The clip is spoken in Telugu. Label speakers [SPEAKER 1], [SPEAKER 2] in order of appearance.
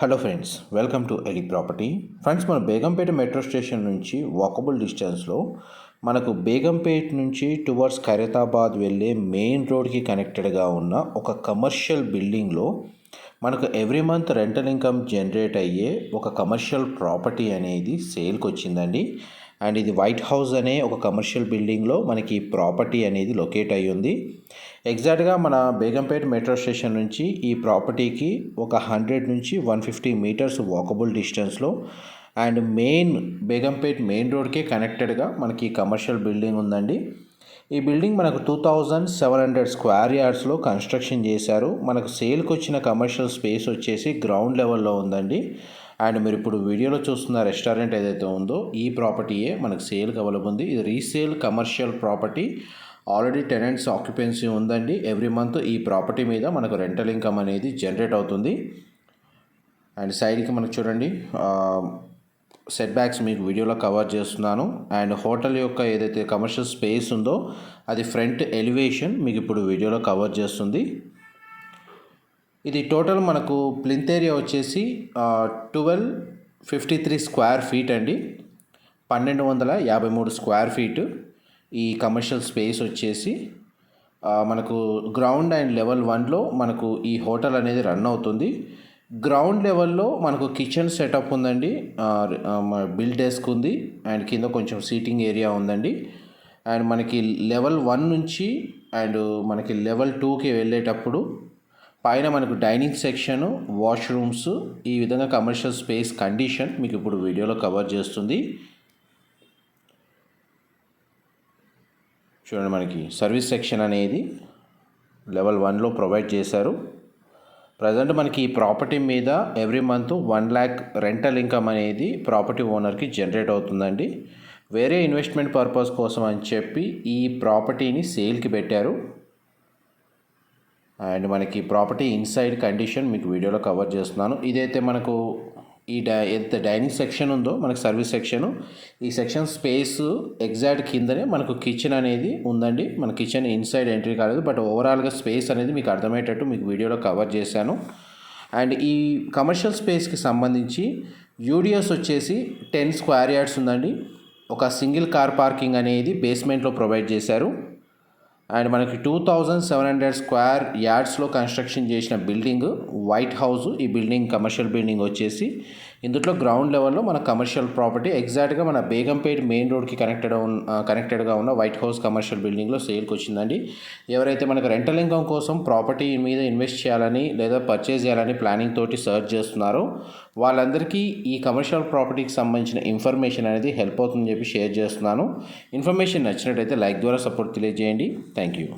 [SPEAKER 1] Hello friends welcome to Eli property friends మన బేగంపేట మెట్రో స్టేషన్ నుంచి వాకబుల్ డిస్టెన్స్లో మనకు బేగంపేట్ నుంచి టువర్డ్స్ ఖైరతాబాద్ వెళ్ళే మెయిన్ రోడ్కి కనెక్టెడ్గా ఉన్న ఒక కమర్షియల్ బిల్డింగ్లో మనకు every month rental income generate అయ్యే ఒక కమర్షియల్ ప్రాపర్టీ అనేది సేల్కి వచ్చిందండి అండ్ ఇది వైట్ హౌస్ అనే ఒక కమర్షియల్ బిల్డింగ్లో మనకి ప్రాపర్టీ అనేది లొకేట్ అయ్యి ఉంది. ఎగ్జాక్ట్గా మన బేగంపేట మెట్రో స్టేషన్ నుంచి ఈ ప్రాపర్టీకి ఒక హండ్రెడ్ నుంచి వన్ ఫిఫ్టీ మీటర్స్ వాకబుల్ డిస్టెన్స్లో అండ్ మెయిన్ బేగంపేట్ మెయిన్ రోడ్కే కనెక్టెడ్గా మనకి కమర్షియల్ బిల్డింగ్ ఉందండి. ఈ బిల్డింగ్ మనకు two thousand seven hundred square యార్డ్స్లో construction చేశారు. మనకు సేల్కి వచ్చిన కమర్షియల్ స్పేస్ వచ్చేసి గ్రౌండ్ లెవెల్లో ఉందండి. అండ్ మీరు ఇప్పుడు వీడియోలో చూస్తున్న రెస్టారెంట్ ఏదైతే ఉందో ఈ ప్రాపర్టీయే మనకు సేల్కి అవైలబుల్ ఉంది. ఇది resale commercial property. Already tenants occupancy ఉందండి. ఎవ్రీ మంత్ ఈ ప్రాపర్టీ మీద మనకు రెంటల్ ఇన్కమ్ అనేది జనరేట్ అవుతుంది. అండ్ సైడ్కి మనకు చూడండి సెట్ బ్యాక్స్ మీకు వీడియోలో కవర్ చేస్తున్నాను. అండ్ హోటల్ యొక్క ఏదైతే కమర్షియల్ స్పేస్ ఉందో అది ఫ్రంట్ ఎలివేషన్ మీకు ఇప్పుడు వీడియోలో కవర్ చేస్తుంది. ఇది టోటల్ మనకు ప్లింత్ ఏరియా వచ్చేసి twelve fifty three square feet అండి. పన్నెండు వందల యాభై మూడు స్క్వేర్ ఫీట్ ఈ కమర్షియల్ స్పేస్ వచ్చేసి మనకు గ్రౌండ్ అండ్ లెవెల్ వన్లో మనకు ఈ హోటల్ అనేది రన్ అవుతుంది. గ్రౌండ్ లెవెల్లో మనకు కిచెన్ సెటప్ ఉందండి. బిల్ డెస్క్ ఉంది అండ్ కింద కొంచెం సీటింగ్ ఏరియా ఉందండి. అండ్ మనకి లెవెల్ వన్ నుంచి అండ్ మనకి లెవెల్ టూకి వెళ్ళేటప్పుడు పైన మనకు డైనింగ్ సెక్షన్ వాష్రూమ్స్ ఈ విధంగా కమర్షియల్ స్పేస్ కండిషన్ మీకు ఇప్పుడు వీడియోలో కవర్ చేస్తుంది. చూడండి మనకి సర్వీస్ సెక్షన్ అనేది లెవెల్ వన్లో ప్రొవైడ్ చేశారు. ప్రజెంట్ మనకి ఈ ప్రాపర్టీ మీద every month one lakh rental income అనేది ప్రాపర్టీ ఓనర్కి జనరేట్ అవుతుందండి. వేరే ఇన్వెస్ట్మెంట్ పర్పస్ కోసం అని చెప్పి ఈ ప్రాపర్టీని సేల్కి పెట్టారు. అండ్ మనకి ప్రాపర్టీ ఇన్సైడ్ కండిషన్ మీకు వీడియోలో కవర్ చేస్తున్నాను. ఇదైతే మనకు ఈ డై ఎంత డైనింగ్ సెక్షన్ ఉందో మనకు సర్వీస్ సెక్షన్ ఈ సెక్షన్ స్పేస్ ఎగ్జాక్ట్ కిందనే మనకు కిచెన్ అనేది ఉందండి. మన కిచెన్ ఇన్సైడ్ ఎంట్రీ కాలేదు బట్ ఓవరాల్గా స్పేస్ అనేది మీకు అర్థమయ్యేటట్టు మీకు వీడియోలో కవర్ చేశాను. అండ్ ఈ కమర్షియల్ స్పేస్కి సంబంధించి యూడిఎస్ వచ్చేసి టెన్ స్క్వేర్ యార్డ్స్ ఉందండి. ఒక సింగిల్ కార్ పార్కింగ్ అనేది బేస్మెంట్లో ప్రొవైడ్ చేశారు. అండ్ మనకి two thousand seven hundred square యార్డ్స్లో construction చేసిన బిల్డింగ్ వైట్ హౌస్ ఈ బిల్డింగ్ కమర్షియల్ బిల్డింగ్ వచ్చేసి ఇందులో గ్రౌండ్ లెవెల్లో మన కమర్షియల్ ప్రాపర్టీ ఎగ్జాక్ట్గా మన బేగంపేట్ మెయిన్ రోడ్కి కనెక్టెడ్ కనెక్టెడ్గా ఉన్న వైట్ హౌస్ కమర్షియల్ బిల్డింగ్లో సేల్కి వచ్చిందండి. ఎవరైతే మనకు రెంటల్ ఇన్కమ్ కోసం ప్రాపర్టీ మీద ఇన్వెస్ట్ చేయాలని లేదా పర్చేజ్ చేయాలని ప్లానింగ్ తోటి సర్చ్ చేస్తున్నారో వాళ్ళందరికీ ఈ కమర్షియల్ ప్రాపర్టీకి సంబంధించిన ఇన్ఫర్మేషన్ అనేది హెల్ప్ అవుతుందని చెప్పి షేర్ చేస్తున్నాను. ఇన్ఫర్మేషన్ నచ్చినట్టయితే లైక్ ద్వారా సపోర్ట్ తెలియజేయండి. Thank you.